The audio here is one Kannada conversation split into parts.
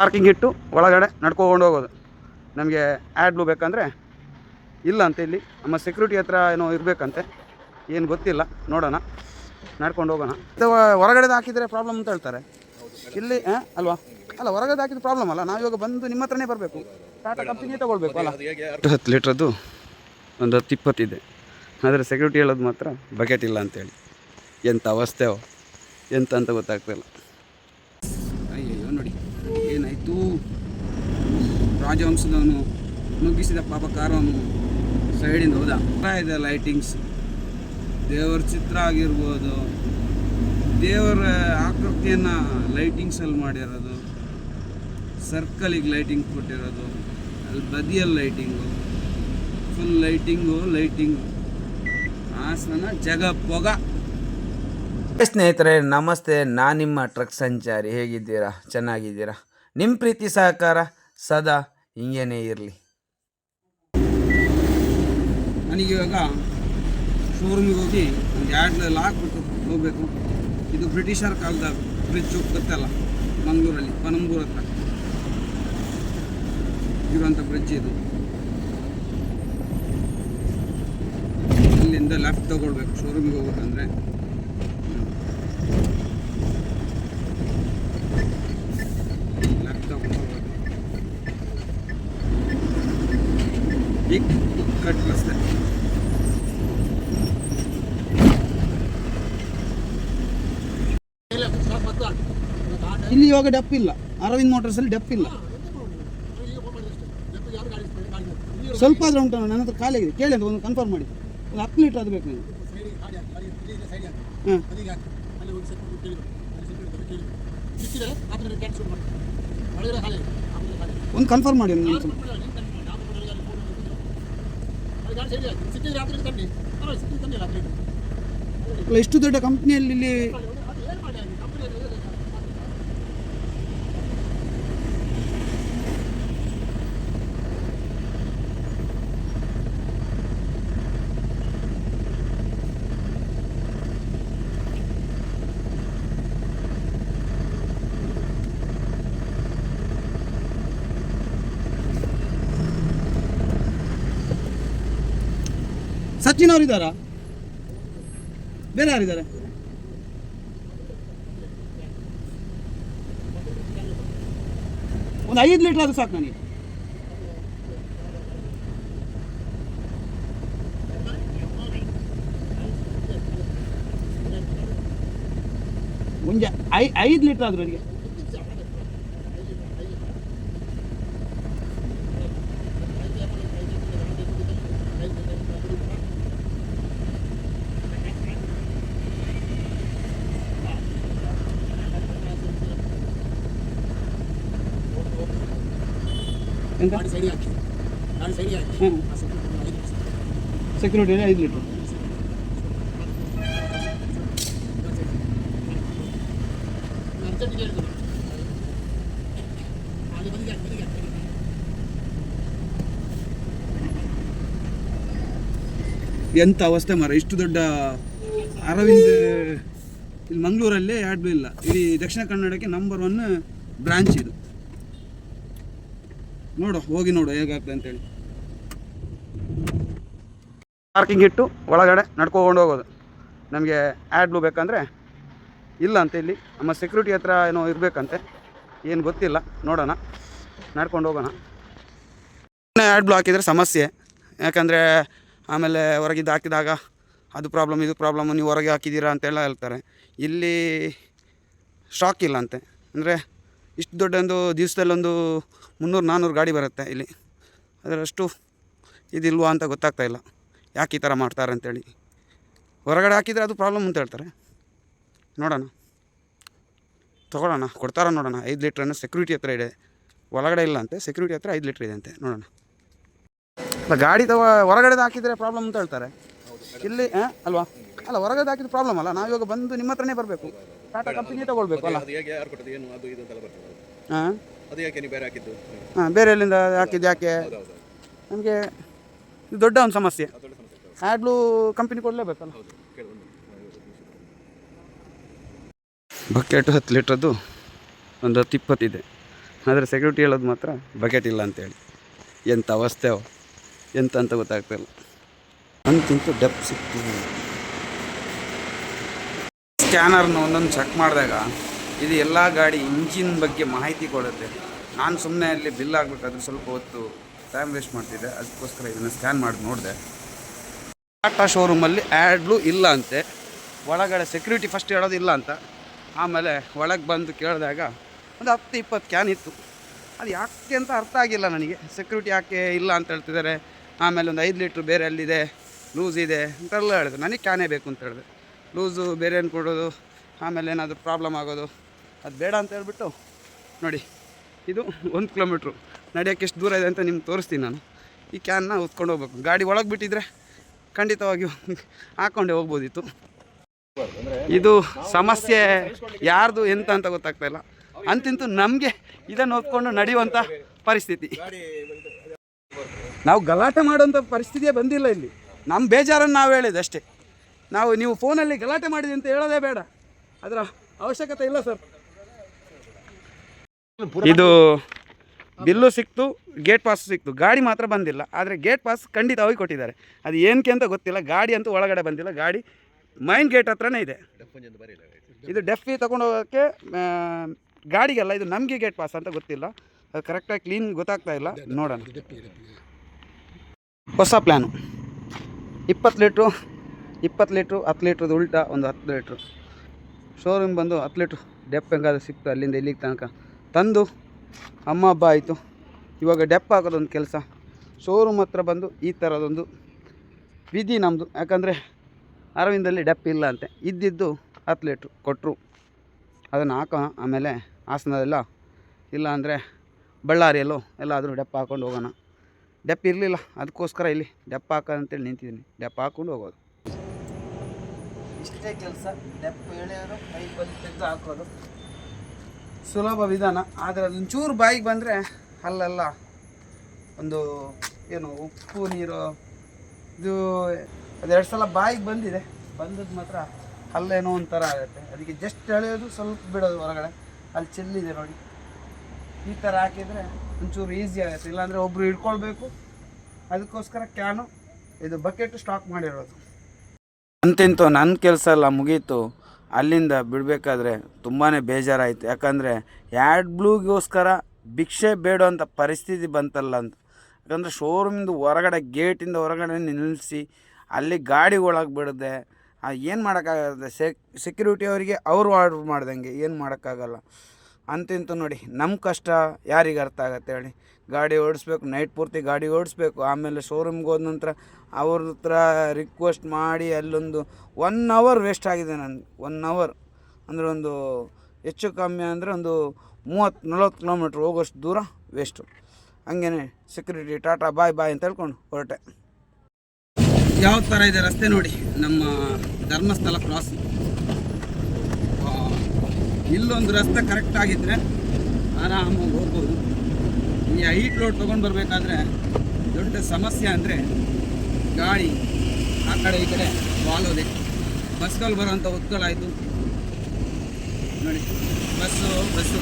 ಪಾರ್ಕಿಂಗ್ ಇಟ್ಟು ಒಳಗಡೆ ನಡ್ಕೊಂಡು ಹೋಗೋದು. ನಮಗೆ ಆ್ಯಡ್ಲು ಬೇಕಂದರೆ ಇಲ್ಲ ಅಂತ ಇಲ್ಲಿ. ನಮ್ಮ ಸೆಕ್ಯೂರಿಟಿ ಹತ್ರ ಏನೋ ಇರಬೇಕಂತೆ. ಏನು ಗೊತ್ತಿಲ್ಲ. ನೋಡೋಣ. ನಡ್ಕೊಂಡು ಹೋಗೋಣ. ಅಥವಾ ಹೊರಗಡೆದು ಹಾಕಿದರೆ ಪ್ರಾಬ್ಲಮ್ ಅಂತ ಹೇಳ್ತಾರೆ. ಇಲ್ಲಿ ಅಲ್ವಾ? ಅಲ್ಲ, ಹೊರಗಡೆ ಹಾಕಿದ ಪ್ರಾಬ್ಲಮ್ ಅಲ್ಲ. ನಾವು ಇವಾಗ ಬಂದು ನಿಮ್ಮ ಹತ್ರನೇ ಬರಬೇಕು. ಟಾಟಾ ಕಂಪ್ನಿ ತಗೊಳ್ಬೇಕು, ಅಲ್ಲ? ಹತ್ತು ಲೀಟ್ರದ್ದು ಒಂದು ಹತ್ತು ಇಪ್ಪತ್ತಿದೆ. ಆದರೆ ಸೆಕ್ಯೂರಿಟಿ ಹೇಳೋದು ಮಾತ್ರ ಬಕೆಟ್ ಇಲ್ಲ ಅಂತೇಳಿ ಎಂಥ ಅವಸ್ಥೆಯೋ, ಎಂತ ಅಂತ ಗೊತ್ತಾಗ್ತಿಲ್ಲ ಅಯ್ಯಯ್ಯೋ ನೋಡಿ ಏನಾಯಿತು ರಾಜವಂಶದವನು ನುಗ್ಗಿಸಿದ ಪಾಪ ಕಾರವನ್ನು ಸೈಡಿಂದ ಹೋದ. ಇದೆ ಲೈಟಿಂಗ್ಸ್ ದೇವರ ಚಿತ್ರ ಆಗಿರ್ಬೋದು. ದೇವರ ಆಕೃತಿಯನ್ನು ಲೈಟಿಂಗ್ಸಲ್ಲಿ ಮಾಡಿರೋದು. ಸರ್ಕಲಿಗೆ ಲೈಟಿಂಗ್ ಕೊಟ್ಟಿರೋದು. ಅಲ್ಲಿ ಬದಿಯಲ್ಲಿ lighting full lighting lighting Hassan ಜಗ ಪೊಗ. ಸ್ನೇಹಿತರೆ, ನಮಸ್ತೆ. ನಾನು ನಿಮ್ಮ ಟ್ರಕ್ ಸಂಚಾರಿ. ಹೇಗಿದ್ದೀರಾ? ಚೆನ್ನಾಗಿದ್ದೀರಾ? ನಿಮ್ಮ ಪ್ರೀತಿ ಸಹಕಾರ? ಸದಾ ಹಿಂಗೇನೇ ಇರಲಿ. ನನಗಿವಾಗ ಶೋರೂಮಿಗೆ ಹೋಗಿ ಒಂದು ಎರಡು ಹಾಕ್ಬಿಟ್ಟು ಹೋಗಬೇಕು. ಇದು ಬ್ರಿಟಿಷರ್ ಕಾಲದ ಬ್ರಿಡ್ಜ್ ಗೊತ್ತಲ್ಲ, ಮಂಗಳೂರಲ್ಲಿ, ಪನಂಬೂರ್ ಹತ್ರ. ಇರುವಂಥ ಬ್ರಿಡ್ಜ್ ಇದು. ಇಲ್ಲಿಂದ ಲೆಫ್ಟ್ ತಗೊಳ್ಬೇಕು ಶೋರೂಮಿಗೆ ಹೋಗ್ಬೇಕಂದ್ರೆ ಲೆಫ್ಟ್ ತಗೊಂಡು ಹೋಗ್ಬೇಕು ಈಗ ಕಟ್ ರಸ್ತೆ ಇಲ್ಲಿ ಇವಾಗ ಡೆಪ್ ಇಲ್ಲ. ಅರವಿಂದ್ ಮೋಟರ್ಸ್ ಅಲ್ಲಿ ಡೆಪ್ ಇಲ್ಲ. ಸ್ವಲ್ಪ ಆದ್ರೆ ಉಂಟು ನನ್ನ ಹತ್ರ ಖಾಲಿ ಆಗಿದೆ. ಕೇಳಿ ಅಂತ ಒಂದು ಕನ್ಫರ್ಮ್ ಮಾಡಿ. ಒಂದು ಹತ್ತು ಲೀಟರ್ ಅದು ಬೇಕು ನನಗೆ. ಹಾಂ. ಒಂದು ಕನ್ಫರ್ಮ್ ಮಾಡಿ ಒಂದು. ಇಷ್ಟು ದೊಡ್ಡ ಕಂಪ್ನಿಯಲ್ಲಿ ಸಚಿನ್ ಅವರು ಇದ್ದಾರಾ? ಬೇರೆ ಯಾರಿದ್ದಾರೆ? ಒಂದು ಐದು ಲೀಟರ್ ಆದ್ರೂ ಸಾಕು ನನಗೆ. ಮುಂಜೆ ಐ ಐದು ಲೀಟರ್ ಆದ್ರೂ ಅವರಿಗೆ ಸೆಕ್ಯೂರಿಟಿ ಐದು ಲೀಟರ್. ಎಂಥ ಅವಸ್ಥೆ ಮರ ಇಷ್ಟು ದೊಡ್ಡ ಅರವಿಂದ್ ಇಲ್ಲಿ ಮಂಗಳೂರಲ್ಲೇ ಯಾಡ್ಲು ಇಲ್ಲ. ಇಡೀ ದಕ್ಷಿಣ ಕನ್ನಡಕ್ಕೆ ನಂಬರ್ ಒನ್ ಬ್ರಾಂಚ್ ಇದು. ನೋಡು, ಹೋಗಿ ನೋಡು ಹೇಗಾಗ್ತದೆ ಅಂತೇಳಿ ಪಾರ್ಕಿಂಗ್ ಇಟ್ಟು ಒಳಗಡೆ ನಡ್ಕೊಂಡು ಹೋಗೋದು. ನಮಗೆ ಆ್ಯಡ್ ಬ್ಲೂ ಬೇಕಂದರೆ ಇಲ್ಲ ಅಂತ ಇಲ್ಲಿ. ನಮ್ಮ ಸೆಕ್ಯೂರಿಟಿ ಹತ್ರ ಏನೋ ಇರಬೇಕಂತೆ. ಏನು ಗೊತ್ತಿಲ್ಲ, ನೋಡೋಣ. ನಡ್ಕೊಂಡು ಹೋಗೋಣ. ಆ್ಯಡ್ ಬ್ಲೂ ಹಾಕಿದರೆ ಸಮಸ್ಯೆ. ಯಾಕಂದರೆ ಆಮೇಲೆ ಹೊರಗಿದ್ದು ಹಾಕಿದಾಗ ಅದು ಪ್ರಾಬ್ಲಮ್ ಇದು ಪ್ರಾಬ್ಲಮ್ ನೀವು ಹೊರಗೆ ಹಾಕಿದ್ದೀರಾ ಅಂತೆಲ್ಲ ಹೇಳ್ತಾರೆ. ಇಲ್ಲಿ ಸ್ಟಾಕ್ ಇಲ್ಲ ಅಂತೆ. ಅಂದರೆ ಇಷ್ಟು ದೊಡ್ಡ ಒಂದು ದಿವಸದಲ್ಲೊಂದು ಮುನ್ನೂರು ನಾನ್ನೂರು ಗಾಡಿ ಬರುತ್ತೆ ಇಲ್ಲಿ. ಅದರಷ್ಟು ಇದಿಲ್ವಾ ಅಂತ ಗೊತ್ತಾಗ್ತಾ ಇಲ್ಲ. ಯಾಕೆ ಈ ಥರ ಮಾಡ್ತಾರೆ ಅಂತೇಳಿ. ಹೊರಗಡೆ ಹಾಕಿದರೆ ಅದು ಪ್ರಾಬ್ಲಮ್ ಅಂತ ಹೇಳ್ತಾರೆ. ನೋಡೋಣ. ತೊಗೊಳ್ಳೋಣ. ಕೊಡ್ತಾರ ನೋಡೋಣ. ಐದು ಲೀಟ್ರನ್ನು ಸೆಕ್ಯೂರಿಟಿ ಹತ್ರ ಇದೆ. ಒಳಗಡೆ ಇಲ್ಲ ಅಂತೆ. ಸೆಕ್ಯೂರಿಟಿ ಹತ್ರ ಐದು ಲೀಟ್ರ್ ಇದೆ ಅಂತೆ. ನೋಡೋಣ. ಅಲ್ಲ, ಗಾಡಿ ತಗೋ ಹೊರಗಡೆ ಹಾಕಿದರೆ ಪ್ರಾಬ್ಲಮ್ ಅಂತ ಹೇಳ್ತಾರೆ. ಇಲ್ಲಿ ಅಲ್ವಾ? ಅಲ್ಲ, ಹೊರಗಡೆ ಹಾಕಿದ್ರೆ ಪ್ರಾಬ್ಲಮ್ ಅಲ್ಲ. ನಾವು ಇವಾಗ ಬಂದು ನಿಮ್ಮ ಹತ್ರನೇ ಬರಬೇಕು. ಟಾಟಾ ಕಂಪನಿ ತಗೊಳ್ಬೇಕು ಅಲ್ಲ? ಅದು ಹೇಗೆ ಯಾರು ಕೊಟ್ಟದ್ದು ಏನು ಅದು ಇದು ಅಂತೆಲ್ಲ ಬರ್ತದೆ ಹಾಂ ಅದು ಯಾಕೆ ನೀವು ಬೇರೆ ಹಾಕಿದ್ದು? ಹಾಂ ಬೇರೆ ಎಲ್ಲಿಂದ ಹಾಕಿದ್ದು ಯಾಕೆ? ನಮಗೆ ಇದು ದೊಡ್ಡ ಒಂದು ಸಮಸ್ಯೆ. ಅದೊಳ್ಳೆ ಸಮಸ್ಯೆ ಆ್ಯಡ್ಲು ಕಂಪ್ನಿ ಕೊಡಲೇಬೇಕಲ್ಲ ಹೌದು ಕೇಳಿ ಒಂದು ಬಕೆಟ್ ಹತ್ತು ಲೀಟ್ರದ್ದು ಒಂದು ಹತ್ತು ಇಪ್ಪತ್ತಿದೆ. ಆದರೆ ಸೆಕ್ಯೂರಿಟಿ ಹೇಳೋದು ಮಾತ್ರ ಬಕೆಟ್ ಇಲ್ಲ ಅಂತೇಳಿ. ಎಂಥ ಅವಸ್ಥೆ ಎಂತ ಅಂತ ಗೊತ್ತಾಗ್ತಾ ಇಲ್ಲ. ಅಂತಿಂತೂ ಡೆಪ್ ಸಿಕ್ತು. ಸ್ಕ್ಯಾನರ್ನ ಒಂದೊಂದು ಚೆಕ್ ಮಾಡಿದಾಗ ಇದು ಎಲ್ಲ ಗಾಡಿ ಇಂಜಿನ್ ಬಗ್ಗೆ ಮಾಹಿತಿ ಕೊಡುತ್ತೆ. ನಾನು ಸುಮ್ಮನೆ ಅಲ್ಲಿ ಬಿಲ್ ಆಗಬೇಕಾದ್ರೆ ಸ್ವಲ್ಪ ಹೊತ್ತು ಟೈಮ್ ವೇಸ್ಟ್ ಮಾಡ್ತಿದ್ದೆ. ಅದಕ್ಕೋಸ್ಕರ ಇದನ್ನು ಸ್ಕ್ಯಾನ್ ಮಾಡಿ ನೋಡಿದೆ. ಟಾಟಾ ಶೋರೂಮಲ್ಲಿ ಆ್ಯಡ್ಲು ಇಲ್ಲ ಅಂತೆ. ಒಳಗಡೆ ಸೆಕ್ಯೂರಿಟಿ ಫಸ್ಟ್ ಹೇಳೋದು ಇಲ್ಲ ಅಂತ. ಆಮೇಲೆ ಒಳಗೆ ಬಂದು ಕೇಳಿದಾಗ ಒಂದು ಹತ್ತು, ಇಪ್ಪತ್ತು ಕ್ಯಾನ್ ಇತ್ತು. ಅದು ಯಾಕೆ ಅಂತ ಅರ್ಥ ಆಗಿಲ್ಲ ನನಗೆ. ಸೆಕ್ಯೂರಿಟಿ ಯಾಕೆ ಇಲ್ಲ ಅಂತ ಹೇಳ್ತಿದ್ದಾರೆ. ಆಮೇಲೆ ಒಂದು ಐದು ಲೀಟ್ರ್ ಬೇರೆ ಅಲ್ಲಿದೆ, ಲೂಸ್ ಇದೆ ಅಂತೆಲ್ಲ ಹೇಳಿದೆ ನನಗೆ ಕ್ಯಾನೇ ಬೇಕು ಅಂತ ಹೇಳಿದೆ ಲೂಸು, ಬೇರೆ ಏನು ಕೊಡೋದು? ಆಮೇಲೆ ಏನಾದರೂ ಪ್ರಾಬ್ಲಮ್ ಆಗೋದು? ಅದು ಬೇಡ ಅಂತ ಹೇಳ್ಬಿಟ್ಟು ನೋಡಿ, ಇದು ಒಂದು ಕಿಲೋಮೀಟ್ರು ನಡೆಯೋಕ್ಕೆ ಎಷ್ಟು ದೂರ ಇದೆ ಅಂತ ನಿಮ್ಗೆ ತೋರಿಸ್ತೀನಿ ನಾನು. ಈ ಕ್ಯಾನ್ನ ಹೊತ್ಕೊಂಡು ಹೋಗ್ಬೇಕು. ಗಾಡಿ ಒಳಗೆ ಬಿಟ್ಟಿದ್ರೆ ಖಂಡಿತವಾಗಿ ಹಾಕ್ಕೊಂಡೆ ಹೋಗ್ಬೋದಿತ್ತು. ಇದು ಸಮಸ್ಯೆ ಯಾರ್ದು ಎಂತ ಅಂತ ಗೊತ್ತಾಗ್ತಾ ಇಲ್ಲ. ಅಂತಿಂತು ನಮಗೆ ಇದನ್ನು ಹೊತ್ಕೊಂಡು ನಡೆಯುವಂಥ ಪರಿಸ್ಥಿತಿ. ನಾವು ಗಲಾಟೆ ಮಾಡುವಂಥ ಪರಿಸ್ಥಿತಿಯೇ ಬಂದಿಲ್ಲ ಇಲ್ಲಿ. ನಮ್ಮ ಬೇಜಾರನ್ನು ನಾವು ಹೇಳಿದ್ ಅಷ್ಟೇ. ನಾವು ನೀವು ಫೋನಲ್ಲಿ ಗಲಾಟೆ ಮಾಡಿದೆ ಅಂತ ಹೇಳೋದೇ ಬೇಡ. ಅದರ ಅವಶ್ಯಕತೆ ಇಲ್ಲ ಸರ್. ಇದು ಬಿಲ್ಲು ಸಿಕ್ತು, ಗೇಟ್ ಪಾಸ್ ಸಿಕ್ತು. ಗಾಡಿ ಮಾತ್ರ ಬಂದಿಲ್ಲ. ಆದರೆ ಗೇಟ್ ಪಾಸ್ ಖಂಡಿತವಾಗಿ ಕೊಟ್ಟಿದ್ದಾರೆ. ಅದು ಏನಕ್ಕೆ ಅಂತ ಗೊತ್ತಿಲ್ಲ. ಗಾಡಿ ಅಂತೂ ಒಳಗಡೆ ಬಂದಿಲ್ಲ. ಗಾಡಿ ಮೈನ್ ಗೇಟ್ ಹತ್ರನೇ ಇದೆ. ಇದು ಡೆಫಿ ತೊಗೊಂಡು ಹೋಗೋಕ್ಕೆ ಗಾಡಿಗೆಲ್ಲ ಇದು ನಮಗೆ ಗೇಟ್ ಪಾಸ್ ಅಂತ ಗೊತ್ತಿಲ್ಲ. ಅದು ಕರೆಕ್ಟಾಗಿ ಕ್ಲೀನ್ ಗೊತ್ತಾಗ್ತಾ ಇಲ್ಲ. ನೋಡೋಣ. ಹೊಸ ಪ್ಲ್ಯಾನು ಇಪ್ಪತ್ತು ಲೀಟ್ರು ಇಪ್ಪತ್ತು ಲೀಟ್ರು, ಹತ್ತು ಲೀಟ್ರದ್ದು ಉಲ್ಟಾ, ಒಂದು ಹತ್ತು ಲೀಟ್ರು. ಶೋರೂಮ್ ಬಂದು ಹತ್ತು ಲೀಟ್ರು ಡೆಪ್ ಹೆಂಗಾದ್ರೂ ಸಿಕ್ತು ಅಲ್ಲಿಂದ ಇಲ್ಲಿಗೆ ತನಕ. ತಂದು ಅಮ್ಮ ಹಬ್ಬ ಆಯಿತು. ಇವಾಗ ಡೆಪ್ ಹಾಕೋದೊಂದು ಕೆಲಸ. ಶೋರೂಮ್ ಹತ್ರ ಬಂದು ಈ ಥರದೊಂದು ವಿಧಿ ನಮ್ಮದು ಯಾಕಂದರೆ ಅರವಿಂದಲ್ಲಿ ಡೆಪ್ ಇಲ್ಲ ಅಂತೆ. ಇದ್ದಿದ್ದು ಹತ್ತು ಲೀಟ್ರು ಕೊಟ್ಟರು ಅದನ್ನು ಹಾಕೋಣ. ಆಮೇಲೆ ಹಾಸನದೆಲ್ಲ ಇಲ್ಲ ಅಂದರೆ ಬಳ್ಳಾರಿಯಲ್ಲೋ ಎಲ್ಲಾದರೂ ಡೆಪ್ ಹಾಕೊಂಡು ಹೋಗೋಣ. ಡೆಪ್ ಇರಲಿಲ್ಲ. ಅದಕ್ಕೋಸ್ಕರ ಇಲ್ಲಿ ಡೆಪ್ ಹಾಕ ಅಂತೇಳಿ ನಿಂತಿದ್ದೀನಿ. ಡೆಪ್ ಹಾಕ್ಕೊಂಡು ಹೋಗೋದು. ಇಷ್ಟೇ ಕೆಲಸ. ಡೆಪ್ ಎಳೆಯೋದು ಕೈ ಬಂದು ತೆಗೆದು ಹಾಕೋದು. ಸುಲಭ ವಿಧಾನ. ಆದರೆ ಅದೊಂಚೂರು ಬಾಯಿಗೆ ಬಂದರೆ ಅಲ್ಲೆಲ್ಲ. ಒಂದು ಏನು, ಉಪ್ಪು, ನೀರು, ಇದು ಅದೆರಡು ಸಲ ಬಾಯಿಗೆ ಬಂದಿದೆ. ಬಂದದ್ದು ಮಾತ್ರ ಅಲ್ಲೇನೋ ಒಂಥರ ಆಗುತ್ತೆ. ಅದಕ್ಕೆ ಜಸ್ಟ್ ಎಳೆಯೋದು, ಸ್ವಲ್ಪ ಬಿಡೋದು ಹೊರಗಡೆ. ಅಲ್ಲಿ ಚೆಲ್ಲಿದೆ ನೋಡಿ. ಈ ಥರ ಹಾಕಿದರೆ ಒಂಚೂರು ಈಸಿ ಆಗುತ್ತೆ. ಇಲ್ಲಾಂದರೆ ಒಬ್ಬರು ಹಿಡ್ಕೊಳ್ಬೇಕು. ಅದಕ್ಕೋಸ್ಕರ ಕ್ಯಾನು ಇದು ಬಕೆಟ್ ಸ್ಟಾಕ್ ಮಾಡಿರೋದು. ಅಂತಿಂತು ನನ್ನ ಕೆಲಸ ಎಲ್ಲ ಮುಗೀತು. ಅಲ್ಲಿಂದ ಬಿಡಬೇಕಾದ್ರೆ ತುಂಬಾ ಬೇಜಾರಾಯಿತು. ಯಾಕಂದರೆ ಆ್ಯಡ್ ಬ್ಲೂಗೋಸ್ಕರ ಭಿಕ್ಷೆ ಬೇಡುವಂಥ ಪರಿಸ್ಥಿತಿ ಬಂತಲ್ಲ ಅಂತ. ಯಾಕಂದರೆ ಶೋರೂಮಿಂದ ಹೊರಗಡೆ, ಗೇಟಿಂದ ಹೊರಗಡೆ ನಿಲ್ಲಿಸಿ ಅಲ್ಲಿ ಗಾಡಿ ಒಳಗೆ ಬಿಡದೆ ಏನು ಮಾಡೋಕ್ಕಾಗತ್ತೆ? ಸೆಕ್ ಸೆಕ್ಯೂರಿಟಿ ಅವರಿಗೆ ಅವರು ಆರ್ಡ್ರ್ ಮಾಡ್ದಂಗೆ. ಏನು ಮಾಡೋಕ್ಕಾಗಲ್ಲ. ಅಂತಿಂತು ನೋಡಿ ನಮ್ಮ ಕಷ್ಟ ಯಾರಿಗೆ ಅರ್ಥ ಆಗತ್ತೆ ಹೇಳಿ. ಗಾಡಿ ಓಡಿಸ್ಬೇಕು ನೈಟ್ ಪೂರ್ತಿ ಗಾಡಿ ಓಡಿಸ್ಬೇಕು. ಆಮೇಲೆ ಶೋರೂಮ್ಗೆ ಹೋದ ನಂತರ ಅವ್ರ ಹತ್ರ ರಿಕ್ವೆಸ್ಟ್ ಮಾಡಿ ಅಲ್ಲೊಂದು ಒನ್ ಅವರ್ ವೇಸ್ಟ್ ಆಗಿದೆ ನನಗೆ ಒನ್ ಅವರ್ ಅಂದರೆ ಒಂದು ಹೆಚ್ಚು ಕಮ್ಮಿ ಅಂದರೆ ಒಂದು ಮೂವತ್ತು, ನಲ್ವತ್ತು ಕಿಲೋಮೀಟ್ರ್ ಹೋಗೋಷ್ಟು ದೂರ ವೇಸ್ಟು ಹಂಗೇನೆ ಸೆಕ್ಯೂರಿಟಿ ಟಾಟಾ ಬಾಯ್ ಬಾಯ್ ಅಂತ ಹೇಳ್ಕೊಂಡು ಹೊರಟೆ. ಯಾವ ಥರ ಇದೆ ರಸ್ತೆ ನೋಡಿ, ನಮ್ಮ ಧರ್ಮಸ್ಥಳ ಕ್ರಾಸ್ ಇಲ್ಲೊಂದು ರಸ್ತೆ ಕರೆಕ್ಟ್ ಆಗಿದ್ದರೆ ಆರಾಮಾಗಿ ಹೋಗ್ಬೋದು. ಈ ಹೈಟ್ ಲೋಡ್ ತೊಗೊಂಡು ಬರಬೇಕಾದ್ರೆ ದೊಡ್ಡ ಸಮಸ್ಯೆ ಅಂದರೆ ಗಾಳಿ ಆ ಕಡೆ ಈ ಕಡೆ ವಾಲೋದೆ ಬಸ್ಗಳು ಬರೋಂಥ ಹೊತ್ತುಗಳಾಯಿತು ನೋಡಿ ಬಸ್ಸು ಬಸ್ಸು.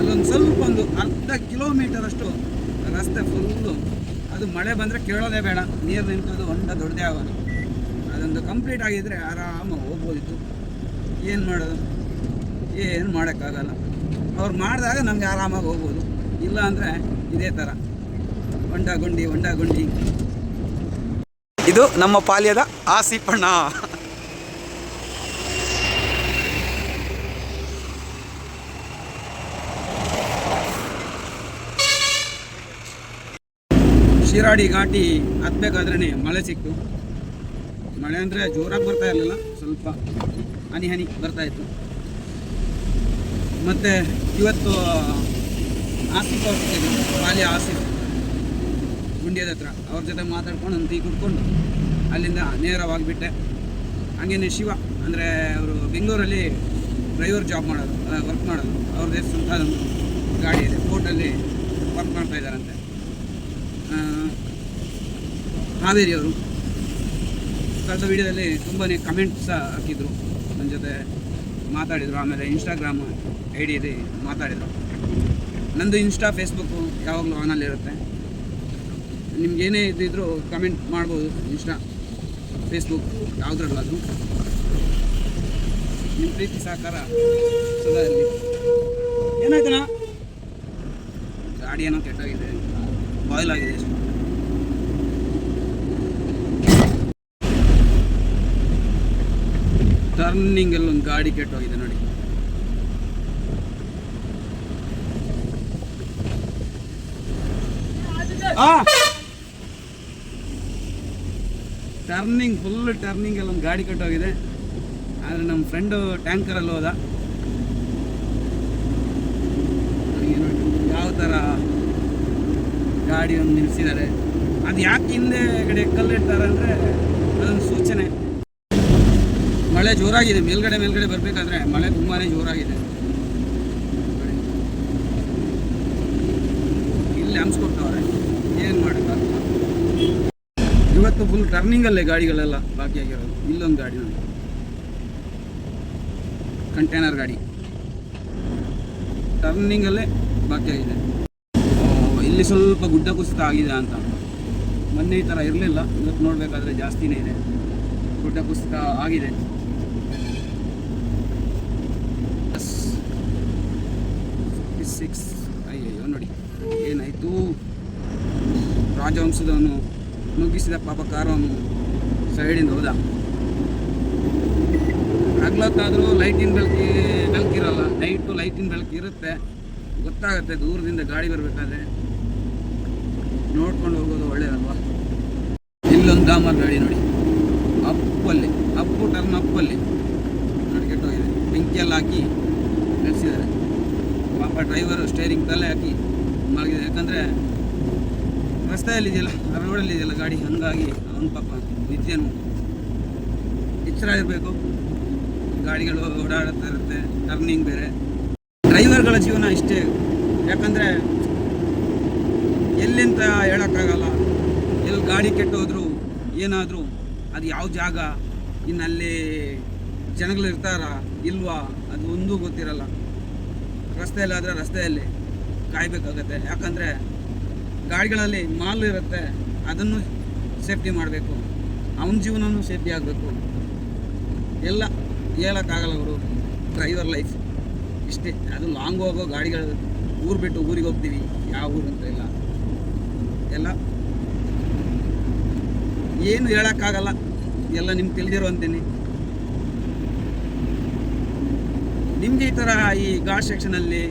ಅಲ್ಲೊಂದು ಸ್ವಲ್ಪ ಒಂದು ಅರ್ಧ ಕಿಲೋಮೀಟರ್ ಅಷ್ಟು ರಸ್ತೆ ಫುಲ್ಲು ಅದು ಮಳೆ ಬಂದರೆ ಕೇಳೋದೇ ಬೇಡ. ನೀರು ನಿಂತದ್ದು ಹೊಂಡ ದೊಡ್ಡದೇ ಆಗೋದು. ಅದೊಂದು ಕಂಪ್ಲೀಟ್ ಆಗಿದ್ದರೆ ಆರಾಮಾಗಿ ಹೋಗ್ಬೋದಿತ್ತು. ಏನು ಮಾಡೋದು? ಏನು ಮಾಡೋಕ್ಕಾಗಲ್ಲ. ಅವ್ರು ಮಾಡಿದಾಗ ನಮಗೆ ಆರಾಮಾಗಿ ಹೋಗ್ಬೋದು. ಇಲ್ಲ ಅಂದರೆ ಇದೇ ಥರ ಹೊಂಡ ಗುಂಡಿ ಹೊಂಡ ಗುಂಡಿ. ಇದು ನಮ್ಮ ಪಾಲ್ಯದ ಆಸಿಪಣ್ಣ ಶಿರಾಡಿ ಘಾಟಿ ಹತ್ಬೇಕಾದ್ರೆ ಮಳೆ ಸಿಕ್ತು. ಮಳೆ ಅಂದರೆ ಜೋರಾಗಿ ಬರ್ತಾ ಇರಲಿಲ್ಲ, ಸ್ವಲ್ಪ ಹನಿ ಹನಿ ಬರ್ತಾ ಇತ್ತು. ಮತ್ತು ಇವತ್ತು ಆಸಿಫ್ ಅವ್ರ ಪಾಲ್ಯ ಆಸಿಫ್ ಗುಂಡಿಯದ ಹತ್ರ ಅವ್ರ ಜೊತೆ ಮಾತಾಡ್ಕೊಂಡು ಒಂದು ಟೀ ಕುಡ್ಕೊಂಡು ಅಲ್ಲಿಂದ ನೇರವಾಗಿ ಬಿಟ್ಟೆ. ಹಾಗೇನೆ ಶಿವ ಅಂದರೆ ಅವರು ಬೆಂಗಳೂರಲ್ಲಿ ಡ್ರೈವರ್ ಜಾಬ್ ಮಾಡೋದು ವರ್ಕ್ ಮಾಡೋದು. ಅವ್ರದ್ದೇ ಸ್ವಂತ ಒಂದು ಗಾಡಿ ಇದೆ. ಫೋರ್ಟಲ್ಲಿ ವರ್ಕ್ ಮಾಡ್ತಾ ಇದ್ದಾರಂತೆ. ಆ, ಹಾವೇರಿ ಅವರು ಕಳೆದ ವಿಡಿಯೋದಲ್ಲಿ ತುಂಬಾ ಕಮೆಂಟ್ಸ್ ಹಾಕಿದ್ರು. ನನ್ನ ಜೊತೆ ಮಾತಾಡಿದರು ಆಮೇಲೆ ಇನ್ಸ್ಟಾಗ್ರಾಮ್ ಐ ಡಿ ಮಾತಾಡಿದರು. ನಂದು ಇನ್ಸ್ಟಾ ಫೇಸ್ಬುಕ್ಕು ಯಾವಾಗಲೂ ಆನಲ್ಲಿ ಇರುತ್ತೆ. ನಿಮ್ಗೆ ಏನೇ ಇದ್ದಿದ್ರು ಕಮೆಂಟ್ ಮಾಡ್ಬೋದು ಇನ್ಸ್ಟಾ ಫೇಸ್ಬುಕ್ ಯಾವುದ್ರಲ್ಲಾದರೂ. ನಿಮ್ಮ ಪ್ರೀತಿ ಸಹಕಾರ ಸದಾ ಇರಲಿ ಏನಾಯ್ತಣ್ಣ? ಗಾಡಿ ಏನೋ ಕೆಟ್ಟಾಗಿದೆ. ಬಾಯ್ಲ್ ಆಗಿದೆ ಎಷ್ಟು ಟರ್ನಿಂಗ್ ಅಲ್ಲಿ ಒಂದು ಗಾಡಿ ಕೆಟ್ಟೋಗಿದೆ ನೋಡಿ. ಟರ್ನಿಂಗ್ ಫುಲ್ ಟರ್ನಿಂಗ್ ಅಲ್ಲಿ ಒಂದು ಗಾಡಿ ಕಟ್ಟೋಗಿದೆ. ಆದರೆ ನಮ್ಮ ಫ್ರೆಂಡು ಟ್ಯಾಂಕರಲ್ಲಿ ಹೋದ. ಯಾವ ಥರ ಗಾಡಿ ಒಂದು ನಿಲ್ಸಿದ್ದಾರೆ ಅದು ಯಾಕೆ ಹಿಂದೆ ಕಡೆ ಕಲ್ಲಿಡ್ತಾರೆ ಅಂದರೆ ಅದೊಂದು ಸೂಚನೆ. ಮಳೆ ಜೋರಾಗಿದೆ, ಮೇಲ್ಗಡೆ ಮೇಲ್ಗಡೆ ಬರಬೇಕಾದ್ರೆ ಮಳೆ ತುಂಬಾ ಜೋರಾಗಿದೆ. ಇಲ್ಲಿ ಹಂಚ್ಕೊಟ್ಟವ್ರೆ ಏನು ಮಾಡೋಕ್ಕಾಗಲ್ಲ ಇವತ್ತು ಫುಲ್ ಟರ್ನಿಂಗಲ್ಲೇ ಗಾಡಿಗಳೆಲ್ಲ ಬಾಕಿಯಾಗಿರೋದು. ಇಲ್ಲೊಂದು ಗಾಡಿ ನೋಡಿ. ಕಂಟೈನರ್ ಗಾಡಿ. ಟರ್ನಿಂಗಲ್ಲೇ ಬಾಕಿ ಆಗಿದೆ ಇಲ್ಲಿ ಸ್ವಲ್ಪ ಗುಡ್ಡ ಕುಸಿತ ಆಗಿದೆ ಅಂತ. ಮೊನ್ನೆ ಈ ಥರ ಇರಲಿಲ್ಲ. ಇವತ್ತು ನೋಡಬೇಕಾದ್ರೆ ಜಾಸ್ತಿನೇ ಇದೆ. ಗುಡ್ಡ ಕುಸಿತ ಆಗಿದೆ. ಸಿಕ್ಸ್ ಅಯ್ಯಯ್ಯೋ, ನೋಡಿ. ಏನಾಯಿತು? ರಾಜವಂಶದವನು ನುಗ್ಗಿಸಿದ ಪಾಪ ಕಾರವನು ಸೈಡಿಂದ ಹೋದ. ಹಗ್ಲತ್ತಾದರೂ ಲೈಟಿನ ಬೆಳಕಿ ಬೆಳಕಿರಲ್ಲ ನೈಟು ಲೈಟಿನ ಬೆಳಕು ಇರುತ್ತೆ. ಗೊತ್ತಾಗುತ್ತೆ ದೂರದಿಂದ ಗಾಡಿ ಬರಬೇಕಾದ್ರೆ. ನೋಡ್ಕೊಂಡು ಹೋಗೋದು ಒಳ್ಳೇದಲ್ವಾ? ಇಲ್ಲೊಂದು ಡಾಮರ್ ಗಾಡಿ ನೋಡಿ ಅಪ್ಪಲ್ಲಿ ಅಪ್ಪು ಟರ್ನ್ ಅಪ್ಪಲ್ಲಿ ನೋಡಿ ಕೆಟ್ಟೋಗಿದೆ ಬೆಂಕಿಯಲ್ಲಿ ಹಾಕಿ ನಿಲ್ಲಿಸಿದ್ದಾರೆ ಪಾಪ ಡ್ರೈವರು ಸ್ಟೇರಿಂಗ್ ತಲೆ ಹಾಕಿ ಮಲಗಿದೆ ಯಾಕಂದರೆ ರಸ್ತೆಯಲ್ಲಿ ಇದೆಯಲ್ಲ ರೋಡಲ್ಲಿ ಇದೆಯಲ್ಲ ಗಾಡಿ? ಹಂಗಾಗಿ ಅವನು ಪಾಪ ನಿತ್ಯನು ಎಚ್ಚರ ಇರಬೇಕು ಗಾಡಿಗಳು ಓಡಾಡುತ್ತಾ ಇರುತ್ತೆ, ಟರ್ನಿಂಗ್ ಬೇರೆ. ಡ್ರೈವರ್ಗಳ ಜೀವನ ಇಷ್ಟೇ. ಯಾಕಂದರೆ ಎಲ್ಲಿಂತ ಹೇಳೋಕ್ಕಾಗಲ್ಲ. ಎಲ್ಲಿ ಗಾಡಿ ಕೆಟ್ಟೋದ್ರು, ಏನಾದರೂ, ಅದು ಯಾವ ಜಾಗ ಇನ್ನು ಅಲ್ಲಿ ಜನಗಳು ಇರ್ತಾರಾ ಇಲ್ವಾ, ಅದು ಒಂದೂ ಗೊತ್ತಿರಲ್ಲ. ರಸ್ತೆಯಲ್ಲಾದರೆ ರಸ್ತೆಯಲ್ಲಿ ಕಾಯಬೇಕಾಗತ್ತೆ. ಯಾಕಂದರೆ ಗಾಡಿಗಳಲ್ಲಿ ಮಾಲ್ ಇರುತ್ತೆ, ಅದನ್ನು ಸೇಫ್ಟಿ ಮಾಡಬೇಕು. ಅವನ ಜೀವನನೂ ಸೇಫ್ಟಿ ಆಗಬೇಕು. ಎಲ್ಲ ಹೇಳೋಕ್ಕಾಗಲ್ಲ ಅವರು. ಡ್ರೈವರ್ ಲೈಫ್ ಇಷ್ಟೇ. ಅದು ಲಾಂಗ್ ಹೋಗೋ ಗಾಡಿಗಳು, ಊರು ಬಿಟ್ಟು ಊರಿಗೆ ಹೋಗ್ತೀವಿ, ಯಾವ ಊರು ಅಂತ ಇಲ್ಲ. ಎಲ್ಲ ಏನು ಹೇಳೋಕ್ಕಾಗಲ್ಲ. ಎಲ್ಲ ನಿಮ್ಗೆ ತಿಳಿದಿರೋ ಅಂತೀನಿ. ನಿಮಗೆ ಈ ಥರ ಈ ಘಾಟ್ ಸೆಕ್ಷನಲ್ಲಿ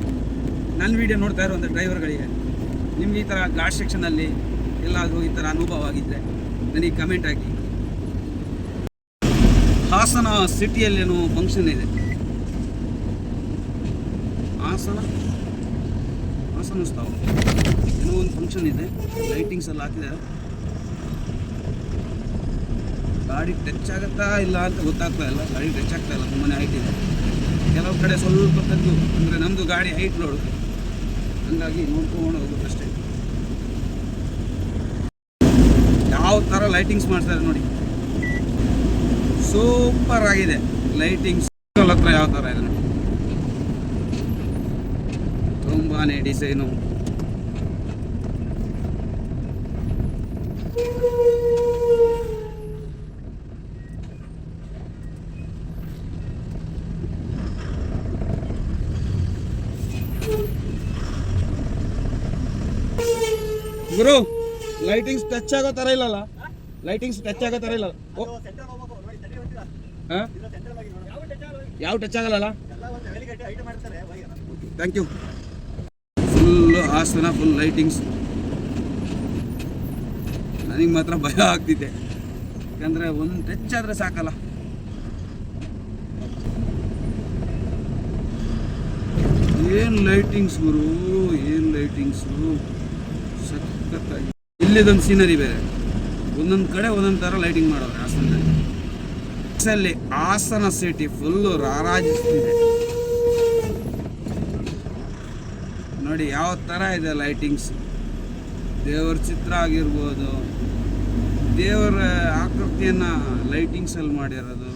ನನ್ನ ವಿಡಿಯೋ ನೋಡ್ತಾ ಇರುವಂಥ ಡ್ರೈವರ್ಗಳಿಗೆ ನಿಮ್ಗೆ ಈ ಥರ ಘಾಟ್ ಸೆಕ್ಷನಲ್ಲಿ ಎಲ್ಲಾದರೂ ಈ ಥರ ಅನುಭವ ಆಗಿದ್ದರೆ ನನಗೆ ಕಮೆಂಟ್ ಹಾಕಿ. ಹಾಸನ ಸಿಟಿಯಲ್ಲೇನೋ ಫಂಕ್ಷನ್ ಇದೆ. ಹಾಸನ? ಹಾಸನ ಸ್ಥಾವ ಏನೋ ಒಂದು ಫಂಕ್ಷನ್ ಇದೆ. ಲೈಟಿಂಗ್ಸ್ ಎಲ್ಲ ಹಾಕಿದ್ದಾರೆ. ಗಾಡಿ ಟಚ್ ಆಗುತ್ತಾ ಇಲ್ಲ ಅಂತ ಗೊತ್ತಾಗ್ತಾ ಇಲ್ಲ. ಗಾಡಿ ಟಚ್ ಆಗ್ತಾ ಇಲ್ಲ. ತುಂಬಾ ಹೈಟ್ ಇದೆ. ಕೆಲವು ಕಡೆ ಸ್ವಲ್ಪ ತಂದು ಅಂದರೆ ನಮ್ಮದು ಗಾಡಿ ಹೈಟ್ ನೋಡು. ಹಂಗಾಗಿ ನೋಡ್ಕೊಂಡು ಹೋಗೋದು ಅಷ್ಟೇ. ಯಾವ ಥರ ಲೈಟಿಂಗ್ಸ್ ಮಾಡ್ತಾರೆ ನೋಡಿ. ಸೂಪರ್ ಆಗಿದೆ. ಲೈಟಿಂಗ್ಸ್ ಹತ್ರ ಯಾವ ಥರ ಇದೆ ನೋಡಿ. ತುಂಬಾನೇ ಡಿಸೈನು ಗುರು! ಲೈಟಿಂಗ್ಸ್ ಟಚ್ ಆಗೋ ಥರ ಇಲ್ಲಲ್ಲ? ಲೈಟಿಂಗ್ಸ್ ಟಚ್ ಆಗೋ ಥರ ಇಲ್ಲ ಯಾವ ಟಚ್ ಆಗಲ್ಲ thank you full Hassan full lightings ನನಗೆ ಮಾತ್ರ ಭಯ ಆಗ್ತಿದೆ. ಯಾಕಂದ್ರೆ ಒಂದು ಟಚ್ ಆದರೆ ಸಾಕಲ್ಲ. ಏನು ಲೈಟಿಂಗ್ಸ್ ಗುರು? ಏನು ಲೈಟಿಂಗ್ಸು ಸಖತ್ತಾಗಿ. ಇಲ್ಲಿದೊಂದು ಸೀನರಿ ಬೇರೆ. ಒಂದೊಂದು ಕಡೆ ಒಂದೊಂದು ಥರ ಲೈಟಿಂಗ್ ಮಾಡೋರು ಹಾಸನದಲ್ಲಿ. ಅಲ್ಲಿ ಹಾಸನ ಸಿಟಿ ಫುಲ್ಲು ರಾರಾಜಿಸ್ತಿದೆ. ನೋಡಿ ಯಾವ ಥರ ಇದೆ ಲೈಟಿಂಗ್ಸ್ ದೇವರ ಚಿತ್ರ ಆಗಿರ್ಬೋದು. ದೇವರ ಆಕೃತಿಯನ್ನು ಲೈಟಿಂಗ್ಸಲ್ಲಿ ಮಾಡಿರೋದು.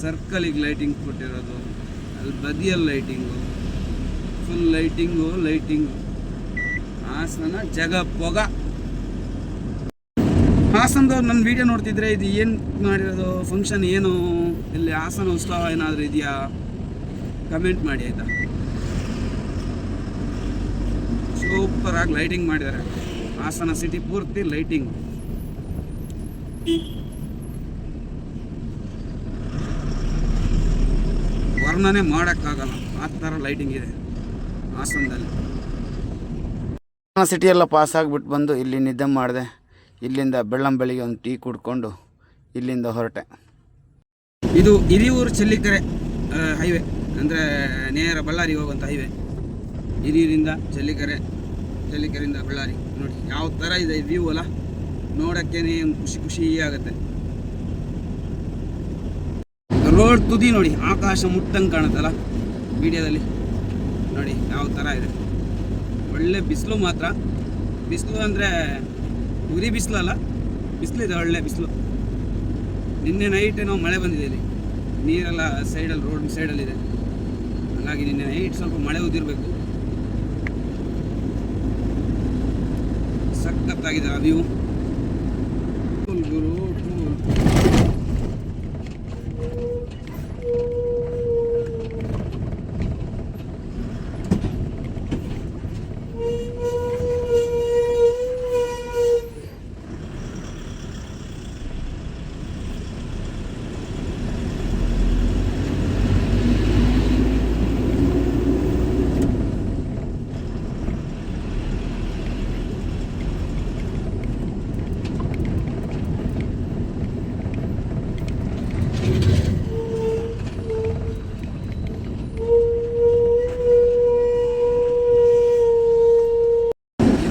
ಸರ್ಕಲಿಗೆ ಲೈಟಿಂಗ್ ಕೊಟ್ಟಿರೋದು. ಅಲ್ಲಿ ಬದಿಯಲ್ಲಿ lighting full lighting lighting Hassan ಜಗ ಪೊಗ ಹಾಸನದವ್ರು ನನ್ನ ವಿಡಿಯೋ ನೋಡ್ತಿದ್ರೆ ಇದು ಏನು ಮಾಡಿರೋದು? ಫಂಕ್ಷನ್ ಏನು? ಇಲ್ಲಿ ಹಾಸನ ಉತ್ಸವ ಏನಾದರೂ ಇದೆಯಾ? ಕಮೆಂಟ್ ಮಾಡಿ ಆಯಿತಾ? ಸೂಪರಾಗಿ ಲೈಟಿಂಗ್ ಮಾಡಿದ್ದಾರೆ ಹಾಸನ ಸಿಟಿ ಪೂರ್ತಿ ಲೈಟಿಂಗ್ ವರ್ಣನೆ ಮಾಡೋಕ್ಕಾಗಲ್ಲ. ಆ ಥರ ಲೈಟಿಂಗ್ ಇದೆ ಹಾಸನದಲ್ಲಿ. ಸಿಟಿ ಎಲ್ಲ ಪಾಸ್ ಆಗಿಬಿಟ್ಟು ಬಂದು ಇಲ್ಲಿ ನಿದ್ದೆ ಮಾಡಿದೆ. ಇಲ್ಲಿಂದ ಬೆಳ್ಳಂ ಬೆಳಿಗ್ಗೆ ಒಂದು ಟೀ ಕುಡ್ಕೊಂಡು ಇಲ್ಲಿಂದ ಹೊರಟೆ. ಇದು ಹಿರಿಯೂರು ಚಲ್ಲಿಕೆರೆ ಹೈವೇ. ಅಂದರೆ ನೇರ ಬಳ್ಳಾರಿಗೆ ಹೋಗುವಂಥ ಹೈವೇ. ಹಿರಿಯೂರಿಂದ ಚಲ್ಲಿಕೆರೆ ಚಲ್ಲಿಕೆರೆಯಿಂದ ಬಳ್ಳಾರಿ. ನೋಡಿ, ಯಾವ ಥರ ಇದೆ ವ್ಯೂ ಅಲ್ಲ. ನೋಡೋಕ್ಕೇನೆ ಒಂದು ಖುಷಿ ಖುಷಿ ಆಗುತ್ತೆ. ರೋಡ್ ತುದಿ ನೋಡಿ, ಆಕಾಶ ಮುಟ್ಟಂಗೆ ಕಾಣುತ್ತಲ್ಲ. ವಿಡಿಯೋದಲ್ಲಿ ನೋಡಿ, ಯಾವ ಥರ ಇದೆ. ಒಳ್ಳೆ ಬಿಸಿಲು ಮಾತ್ರ. ಬಿಸಿಲು ಅಂದರೆ ಉರಿ ಬಿಸಿಲು ಅಲ್ಲ ಬಿಸಿಲಿದೆ ಒಳ್ಳೆ ಬಿಸಿಲು. ನಿನ್ನೆ ನೈಟ್ ಏನೋ ಮಳೆ ಬಂದಿದೆ ಇಲ್ಲಿ. ನೀರೆಲ್ಲ ಸೈಡಲ್ಲಿ ರೋಡ್ ಸೈಡಲ್ಲಿದೆ ಹಾಗಾಗಿ ನಿನ್ನೆ ನೈಟ್ ಸ್ವಲ್ಪ ಮಳೆ ಉದಿರಬೇಕು. ಸಖತ್ತಾಗಿದೆ ಆ ವ್ಯೂ ಗುರು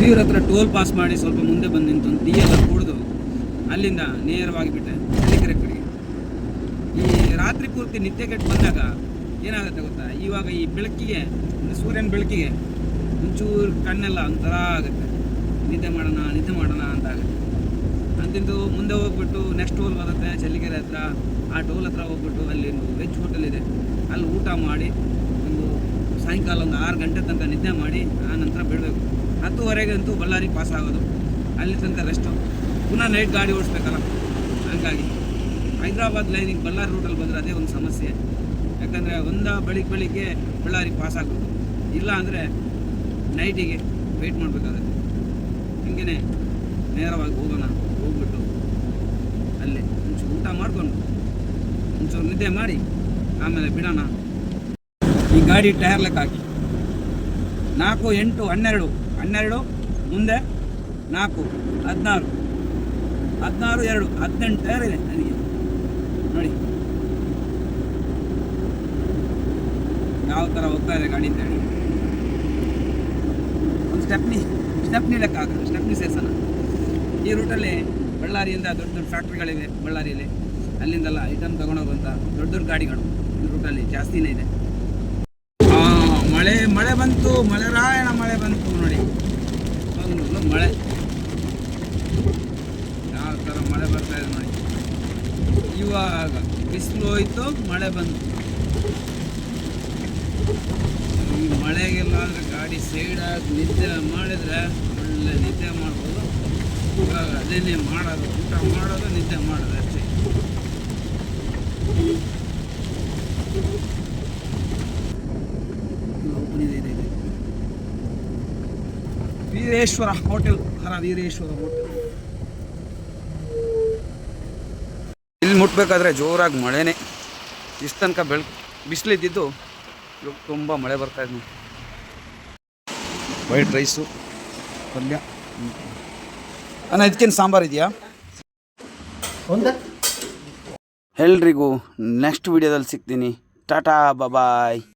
ಹಿರಿಯೂರ ಹತ್ರ ಟೋಲ್ ಪಾಸ್ ಮಾಡಿ ಸ್ವಲ್ಪ ಮುಂದೆ ಬಂದು ನಿಂತು ಟೀ ಎಲ್ಲ ಕುಡಿದು ಅಲ್ಲಿಂದ ನೇರವಾಗಿ ಬಿಟ್ಟೆ ಕಡೆಗೆ. ಈ ರಾತ್ರಿ ಪೂರ್ತಿ ನಿದ್ದೆ ಕೆಟ್ಟು ಬಂದಾಗ ಏನಾಗುತ್ತೆ ಗೊತ್ತಾ? ಇವಾಗ ಈ ಬೆಳಕಿಗೆ ಸೂರ್ಯನ ಬೆಳಕಿಗೆ ಒಂಚೂರು ಕಣ್ಣೆಲ್ಲ ಒಂಥರ ಆಗುತ್ತೆ. ನಿದ್ದೆ ಮಾಡೋಣ ನಿದ್ದೆ ಮಾಡೋಣ ಅಂತ ಆಗುತ್ತೆ. ಅಂತಿಂದು ಮುಂದೆ ಹೋಗ್ಬಿಟ್ಟು ನೆಕ್ಸ್ಟ್ ಟೋಲ್ ಬರುತ್ತೆ, ಚಳ್ಳಿಕೆರೆ ಹತ್ರ. ಆ ಟೋಲ್ ಹತ್ರ ಹೋಗ್ಬಿಟ್ಟು ಅಲ್ಲಿ ಒಂದು ವೆಜ್ ಹೋಟೆಲ್ ಇದೆ. ಅಲ್ಲಿ ಊಟ ಮಾಡಿ ಒಂದು ಸಾಯಂಕಾಲ ಒಂದು ಆರು ಗಂಟೆ ತನಕ ನಿದ್ದೆ ಮಾಡಿ ಆ ನಂತರ ಬಿಡಬೇಕು ಹತ್ತುವರೆಗೆ ಅಂತೂ ಬಳ್ಳಾರಿ ಪಾಸ್ ಆಗೋದು. ಅಲ್ಲಿ ತನಕ ರೆಸ್ಟು ಪುನಃ ನೈಟ್ ಗಾಡಿ ಓಡಿಸ್ಬೇಕಲ್ಲ? ಹಂಗಾಗಿ ಹೈದ್ರಾಬಾದ್ ಲೈನಿಗೆ ಬಳ್ಳಾರಿ ರೂಟಲ್ಲಿ ಬಂದರೆ ಅದೇ ಒಂದು ಸಮಸ್ಯೆ. ಯಾಕಂದರೆ ಒಂದ ಬೆಳಿಗ್ಗೆ ಬೆಳಿಗ್ಗೆ ಬಳ್ಳಾರಿ ಪಾಸ್ ಆಗ್ಬೋದು ಇಲ್ಲ ಅಂದರೆ ನೈಟಿಗೆ ವೆಯ್ಟ್ ಮಾಡಬೇಕಾಗುತ್ತೆ. ಹಿಂಗೇ ನೇರವಾಗಿ ಹೋಗೋಣ. ಹೋಗ್ಬಿಟ್ಟು ಅಲ್ಲೇ ಒಂಚೂರು ಊಟ ಮಾಡಿಕೊಂಡು ಒಂಚೂರು ನಿದ್ದೆ ಮಾಡಿ ಆಮೇಲೆ ಬಿಡೋಣ. ಈ ಗಾಡಿ ಟೈರ್ ಲೆಕ್ಕ ಹಾಕಿ. ನಾಲ್ಕು, ಎಂಟು, ಹನ್ನೆರಡು. ಹನ್ನೆರಡು, ಮುಂದೆ ನಾಲ್ಕು, ಹದಿನಾರು. ಹದಿನಾರು, ಎರಡು, ಹದಿನೆಂಟು ಇದೆ ನನಗೆ. ನೋಡಿ. ಯಾವ ಥರ ಹೋಗ್ತಾ ಇದೆ ಗಾಡಿ ಅಂತ ಹೇಳಿ. ಒಂದು ಸ್ಟೆಪ್ನಿ ಸ್ಟೆಪ್ನಿ ಲೆಕ್ಕ ಹಾಕೋದು ಸ್ಟೆಪ್ನಿ ಸೇರ್ಸೋಣ. ಈ ರೂಟಲ್ಲಿ ಬಳ್ಳಾರಿಯಿಂದ ದೊಡ್ಡ ದೊಡ್ಡ ಫ್ಯಾಕ್ಟ್ರಿಗಳಿವೆ ಬಳ್ಳಾರಿಯಲ್ಲಿ ಅಲ್ಲಿಂದಲ್ಲ ಐಟಮ್ ತೊಗೊಂಡೋಗುವಂಥ ದೊಡ್ಡ ದೊಡ್ಡ ಗಾಡಿಗಳು ಈ ರೂಟಲ್ಲಿ ಜಾಸ್ತಿನೇ ಇದೆ. ಮಳೆ ಮಳೆ ಬಂತು, ಮಳೆ ಒಂದು ಮಳೆ. ಯಾವ ಥರ ಮಳೆ ಬರ್ತಾ ಇದೆ ನೋಡಿ. ಇವಾಗ ಬಿಸಿಲು ಹೋಯ್ತು, ಮಳೆ ಬಂತು. ಈ ಮಳೆಗೆಲ್ಲ ಅಂದರೆ ಗಾಡಿ ಸೈಡಾಗಿ ನಿದ್ದೆ ಮಾಡಿದರೆ ಒಳ್ಳೆ ನಿದ್ದೆ ಮಾಡ್ಬೋದು. ಇವಾಗ ಅದೇನೇ ಮಾಡೋದು, ಊಟ ಮಾಡೋದು, ನಿದ್ದೆ ಮಾಡೋದು ಅಷ್ಟೇ. ವೀರೇಶ್ವರ ಹೋಟೆಲ್ ಹರ ವೀರೇಶ್ವರ ಹೋಟೆಲ್. ಇಲ್ಲಿ ಮುಟ್ಬೇಕಾದ್ರೆ ಜೋರಾಗಿ ಮಳೆನೇ. ಇಷ್ಟು ತನಕ ಬೆಳ್ ಬಿಸಿಲಿದ್ದಿದ್ದು ಇವಾಗ ತುಂಬ ಮಳೆ ಬರ್ತಾ ಇದೆ. ವೈಟ್ ರೈಸು ಪಲ್ಯ. ಅಣ್ಣ ಇದಕ್ಕೇನು ಸಾಂಬಾರು ಇದೆಯಾ? ಎಲ್ರಿಗೂ ನೆಕ್ಸ್ಟ್ ವಿಡಿಯೋದಲ್ಲಿ ಸಿಗ್ತೀನಿ. ಟಾಟಾ ಬಾಯ್.